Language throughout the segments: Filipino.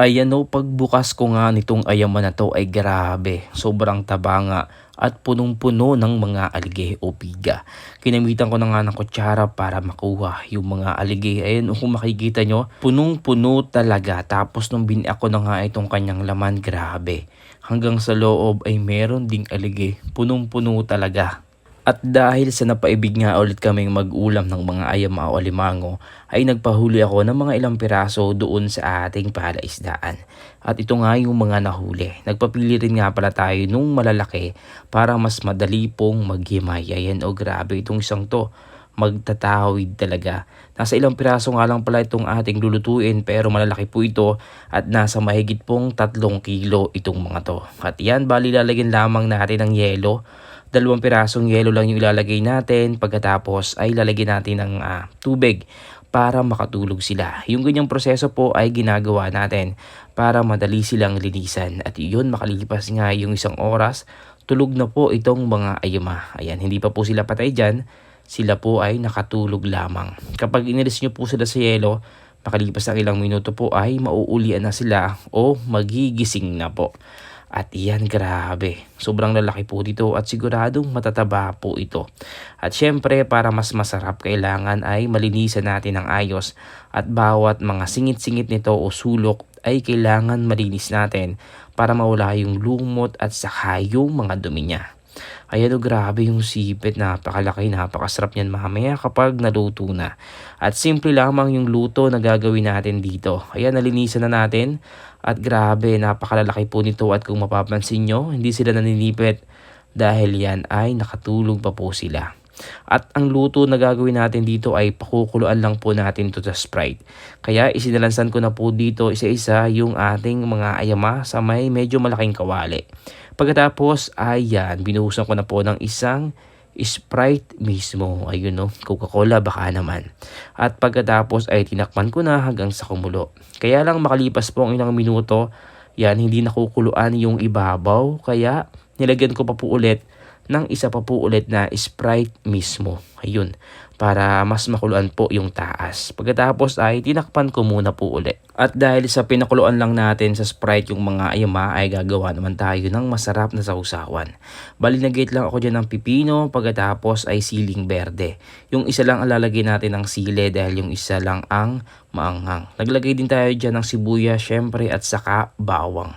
Ayan o, pagbukas ko nga nitong ayaman na to ay grabe. Sobrang taba nga at punong-puno ng mga alige o piga. Kinamitan ko na nga ng kutsara para makuha yung mga alige. Ayan o, kung makikita nyo, punong-puno talaga. Tapos nung bin ako na nga itong kanyang laman, grabe. Hanggang sa loob ay meron ding alige. Punong-puno talaga. At dahil sa napaibig nga ulit kaming mag-ulam ng mga ayama o alimango, ay nagpahuli ako ng mga ilang piraso doon sa ating palaisdaan. At ito nga yung mga nahuli. Nagpapili rin nga pala tayo nung malalaki para mas madali pong maghimay. Ayan o grabe itong isang to magtatawid talaga. Nasa ilang piraso nga lang pala itong ating lulutuin pero malalaki po ito at nasa mahigit pong tatlong kilo itong mga to. At yan, bali lalagyan lamang natin ng yelo dalawang pirasong yelo lang yung ilalagay natin pagkatapos ay lalagyan natin ng uh, tubig para makatulog sila. Yung ganyang proseso po ay ginagawa natin para madali silang linisan at yun makalipas nga yung isang oras tulog na po itong mga ayama. Ayan, hindi pa po sila patay dyan, sila po ay nakatulog lamang. Kapag inilis nyo po sila sa yelo, makalipas ang ilang minuto po ay mauulian na sila o magigising na po. At iyan grabe, sobrang lalaki po dito at siguradong matataba po ito. At syempre para mas masarap kailangan ay malinisan natin ng ayos at bawat mga singit-singit nito o sulok ay kailangan malinis natin para mawala yung lumot at saka yung mga dumi niya. Ayan o grabe yung sipit, napakalaki, napakasarap niyan mamaya kapag naluto na. At simple lamang yung luto na gagawin natin dito. Ayan, nalinisan na natin. At grabe, napakalalaki po nito at kung mapapansin nyo, hindi sila naninipit dahil yan ay nakatulog pa po sila. At ang luto na gagawin natin dito ay pakukuluan lang po natin to sa Sprite. Kaya isinalansan ko na po dito isa-isa yung ating mga ayama sa may medyo malaking kawali. Pagkatapos, ayan, binuhusan ko na po ng isang Sprite mismo. Ayun no, Coca-Cola baka naman. At pagkatapos ay tinakpan ko na hanggang sa kumulo. Kaya lang makalipas po ang ilang minuto, yan hindi nakukuluan yung ibabaw. Kaya nilagyan ko pa po ulit ng isa pa po ulit na Sprite mismo. Ayun para mas makuluan po yung taas. Pagkatapos ay tinakpan ko muna po ulit. At dahil sa pinakuluan lang natin sa Sprite yung mga ayama ay gagawa naman tayo ng masarap na sausawan. Bali nagate lang ako dyan ng pipino pagkatapos ay siling berde. Yung isa lang alalagay natin ng sile dahil yung isa lang ang maanghang. Naglagay din tayo dyan ng sibuyas syempre at saka bawang.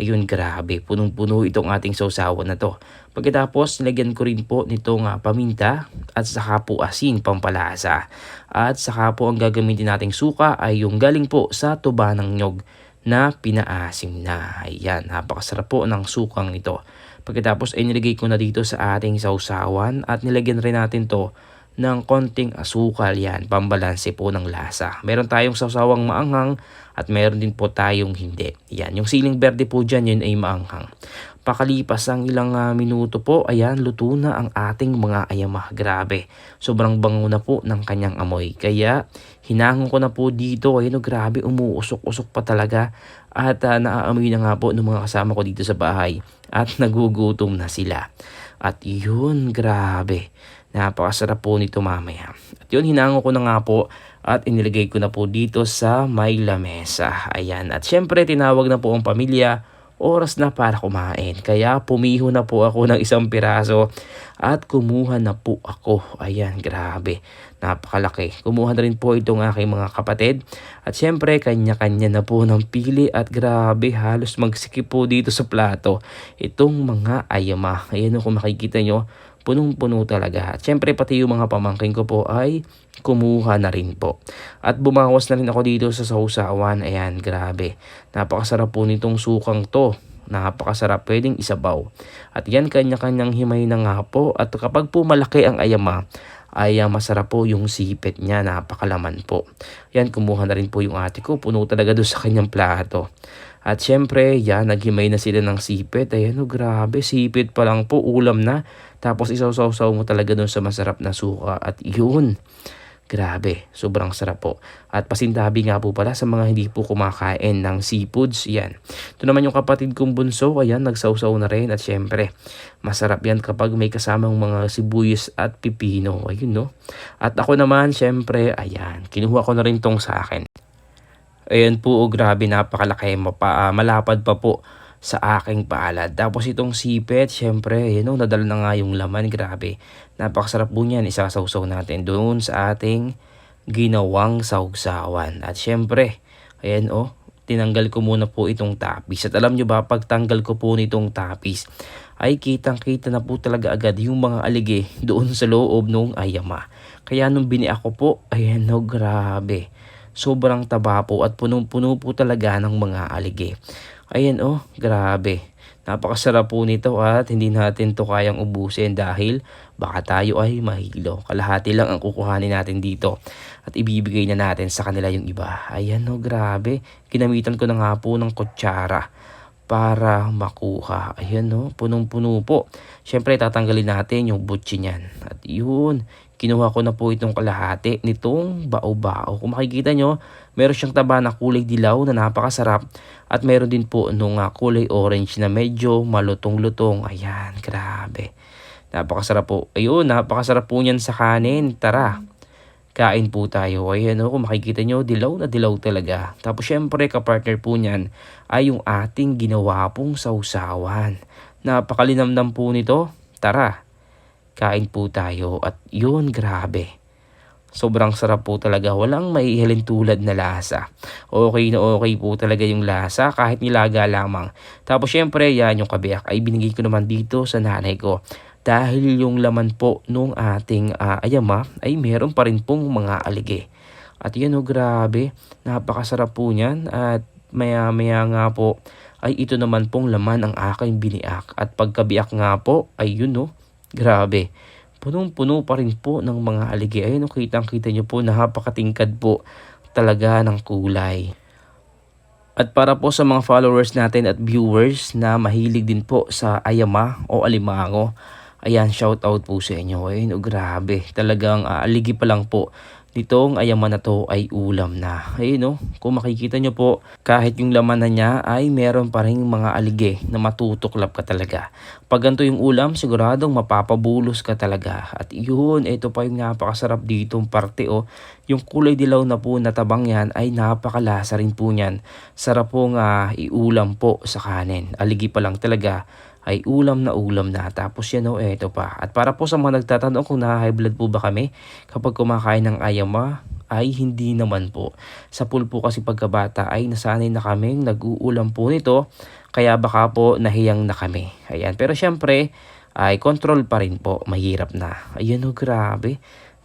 Ayun grabe, punong-puno itong ating sausawan na to. Pagkatapos, nilagyan ko rin po nitong uh, paminta at saka po asin pampalasa. At saka po ang gagamitin nating suka ay yung galing po sa tuba ng nyog na pinaasim na. Ayan, napakasarap po ng sukang ito. Pagkatapos ay nilagay ko na dito sa ating sausawan at nilagyan rin natin to ng konting asukal yan, pambalanse po ng lasa. Meron tayong sawsawang maanghang at meron din po tayong hindi. Yan, yung siling berde po dyan, yun ay maanghang. Pakalipas ang ilang uh, minuto po, ayan, luto na ang ating mga ayama. Grabe, sobrang bango na po ng kanyang amoy. Kaya, hinangon ko na po dito. Ayan, oh, grabe, umuusok-usok pa talaga. At uh, naaamoy na nga po ng mga kasama ko dito sa bahay. At nagugutom na sila. At yun, grabe. Napakasarap po nito mamaya. At yun, hinango ko na nga po at inilagay ko na po dito sa may lamesa. Ayan. At syempre, tinawag na po ang pamilya oras na para kumain. Kaya pumiho na po ako ng isang piraso at kumuha na po ako. Ayan, grabe. Napakalaki. Kumuha na rin po itong aking mga kapatid. At syempre, kanya-kanya na po ng pili at grabe, halos magsikip po dito sa plato. Itong mga ayama. Ayan kung makikita nyo, punong-puno talaga. At syempre pati yung mga pamangkin ko po ay kumuha na rin po. At bumawas na rin ako dito sa sausawan. Ayan, grabe. Napakasarap po nitong sukang to. Napakasarap pwedeng isabaw. At yan kanya-kanyang himay na nga po. At kapag po malaki ang ayama, ay uh, masarap po yung sipit niya, napakalaman po. Yan, kumuha na rin po yung ate ko, puno talaga doon sa kanyang plato. At syempre, yan, naghimay na sila ng sipit. Ayan, oh, grabe, sipit pa lang po, ulam na. Tapos isaw-saw mo talaga doon sa masarap na suka. At yun, Grabe, sobrang sarap po. At pasintabi nga po pala sa mga hindi po kumakain ng seafoods, yan. Ito naman yung kapatid kong bunso, ayan, nagsawsaw na rin. At syempre, masarap yan kapag may kasamang mga sibuyas at pipino. Ayun, no? At ako naman, syempre, ayan, kinuha ko na rin tong sa akin. Ayan po, oh, grabe, napakalaki. Mapa, ah, malapad pa po sa aking palad. Tapos itong sipet, syempre, yun, oh, nadala na nga yung laman. Grabe. Napakasarap po niyan. Isasawsaw natin doon sa ating ginawang sawsawan. At syempre, ayan, oh, tinanggal ko muna po itong tapis. At alam nyo ba, pagtanggal ko po nitong tapis, ay kitang-kita na po talaga agad yung mga alige doon sa loob ng ayama. Kaya nung biniak ko po, ayan, no, grabe sobrang taba po at punong-puno po talaga ng mga alige. Ayan oh, grabe. Napakasarap po nito at hindi natin to kayang ubusin dahil baka tayo ay mahilo. Kalahati lang ang kukuhanin natin dito at ibibigay na natin sa kanila yung iba. Ayan oh, grabe. Ginamitan ko na nga po ng kutsara para makuha. Ayan no, punong-puno po. Siyempre tatanggalin natin yung butchi niyan. At yun, kinuha ko na po itong kalahati nitong bao-bao. Kung makikita nyo, meron siyang taba na kulay dilaw na napakasarap at meron din po nung uh, kulay orange na medyo malutong-lutong. Ayan, grabe. Napakasarap po. Ayun, napakasarap po niyan sa kanin. Tara, kain po tayo. Ayan o, kung makikita nyo, dilaw na dilaw talaga. Tapos syempre, kapartner po niyan ay yung ating ginawa pong sausawan. Napakalinamnam po nito. Tara, kain po tayo. At yun, grabe. Sobrang sarap po talaga. Walang maihalin tulad na lasa. Okay na okay po talaga yung lasa kahit nilaga lamang. Tapos syempre, yan yung kabiyak ay binigay ko naman dito sa nanay ko dahil yung laman po nung ating uh, ayama ay meron pa rin pong mga alige. At yan o grabe, napakasarap po niyan at maya maya nga po ay ito naman pong laman ang aking biniak. At pagkabiak nga po ay yun o, grabe. Punong-puno pa rin po ng mga alige. Ayun o, kitang-kita nyo po, napakatingkad po talaga ng kulay. At para po sa mga followers natin at viewers na mahilig din po sa ayama o alimango, Ayan, shout out po sa inyo. Ayun, oh, grabe. Talagang uh, aligi pa lang po. Nitong ayaman na to ay ulam na. Ayun no, kung makikita nyo po, kahit yung laman na niya ay meron pa rin mga alige na matutuklap ka talaga. Pag ganito yung ulam, siguradong mapapabulos ka talaga. At yun, ito pa yung napakasarap ditong parte oh. Yung kulay dilaw na po na tabang yan ay napakalasa rin po niyan. Sarap pong uh, iulam po sa kanin. Aligi pa lang talaga ay ulam na ulam na. Tapos yan o, eto pa. At para po sa mga nagtatanong kung na-high blood po ba kami kapag kumakain ng ayama, ay hindi naman po. Sa pool po kasi pagkabata ay nasanay na kaming nag-uulam po nito, kaya baka po nahiyang na kami. Ayan. Pero syempre, ay control pa rin po. Mahirap na. Ayan o, grabe.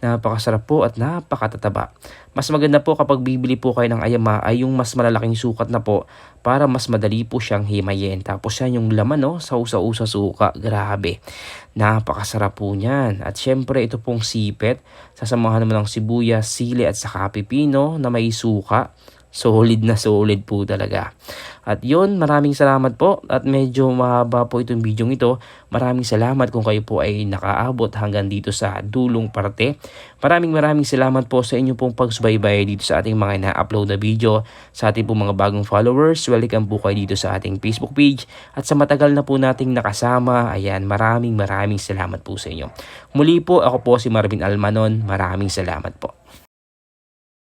Napakasarap po at napakatataba. Mas maganda po kapag bibili po kayo ng ayama ay yung mas malalaking sukat na po para mas madali po siyang himayin. Tapos yan yung laman no, sausa-usa suka. Grabe. Napakasarap po niyan. At syempre ito pong sipet. Sasamahan naman ng sibuyas, sili at saka pipino na may suka solid na solid po talaga. At yun, maraming salamat po at medyo mahaba po itong video ito. Maraming salamat kung kayo po ay nakaabot hanggang dito sa dulong parte. Maraming maraming salamat po sa inyo pong pagsubaybay dito sa ating mga ina-upload na video. Sa ating pong mga bagong followers, welcome po kayo dito sa ating Facebook page. At sa matagal na po nating nakasama, ayan, maraming maraming salamat po sa inyo. Muli po, ako po si Marvin Almanon. Maraming salamat po.